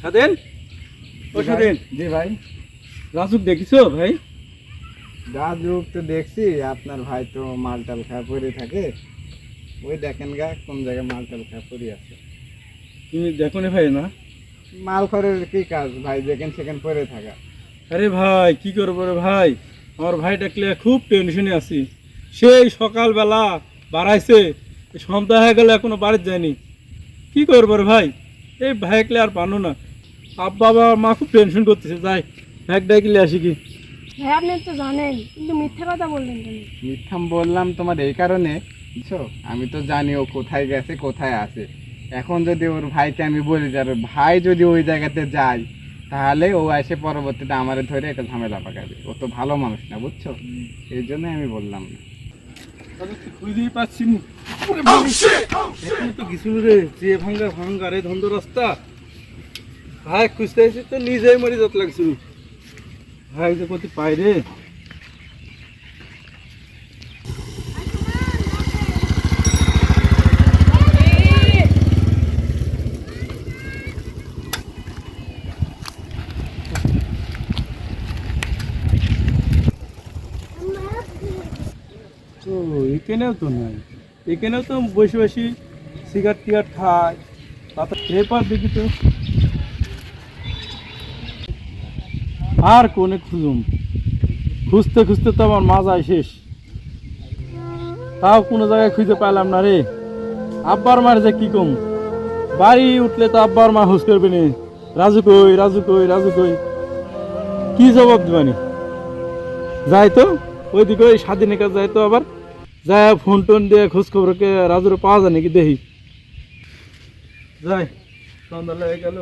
স্বাধীন ও স্বাধীন জি ভাই। রাজুক দেখিছো ভাই? রাজুক তো দেখছি আপনার ভাই তো মালটাল খা পরে থাকে। ওই দেখেন গা কোন জায়গায় মালটাল খা পরে আছে। তুমি দেখো নি ভাই না? মাল খরের কি কাজ ভাই যেখানে সেখানে পরে থাকা। আরে ভাই কি করব রে ভাই? আমার ভাই ডাকলে খুব টেনশনে আছি। সেই সকালবেলা বাড়াইছে সন্ধ্যা হয়ে গেলে এখনও বাড়িতে যায়নি। কি করব রে ভাই? এই ভাইকলে আর পানো না। আব্বা বাবা মা খুব টেনশন করতেছে যাই ভাইক ডাকলে আসি কি? ভাই আপনি তো জানেন কিন্তু মিথ্যা কথা বললেন কেন? মিথ্যাম বললাম তোমার এই কারণে বুঝছ? আমি তো জানি ও কোথায় গেছে কোথায় আছে। এখন যদি ওর ভাইকে আমি বলি যে আর ভাই যদি ওই জায়গাতে যায় তাহলে ও এসে পরবর্তীতে আমারে ধরে একটা ঝামেলা পাকাবে। ও তো ভালো মানুষ না বুঝছ? এই জন্য আমি বললাম না। আমি তো খুঁজেই পাচ্ছি ওরে এখনও তো গেছিল রে যে ভাঙ্গা ভাঙ্গা রে ধন্দ রাস্তা ভাই খুঁজতে এসে তো নিজেই মরে যত লাগছিল ভাই যে কোথায় পাই রে তো এখানেও তো নাই এখানেও তো বসে বসে সিগারেট টিগারেট খায় তাতে পেপার দেখি তো আর কোনে খুঁজুম? খুঁজতে খুঁজতে তো আমার মাজায় শেষ। তাও কোনো জায়গায় খুঁজে পাইলাম না রে। আব্বার মার যে কি কম? বাড়ি উঠলে তো আব্বার মা হুস করবে নি। রাজু কই রাজু কই রাজু কই? কি জবাব দিবানি? যাই তো, ওইদিকে ওই স্বাধীনের কাছে যাই তো আবার। যাই ফোন টোন দিয়ে খোঁজ খবরকে রাজুর পাওয়া যায় নাকি দেখি। যাই, সন্ধ্যা গেল।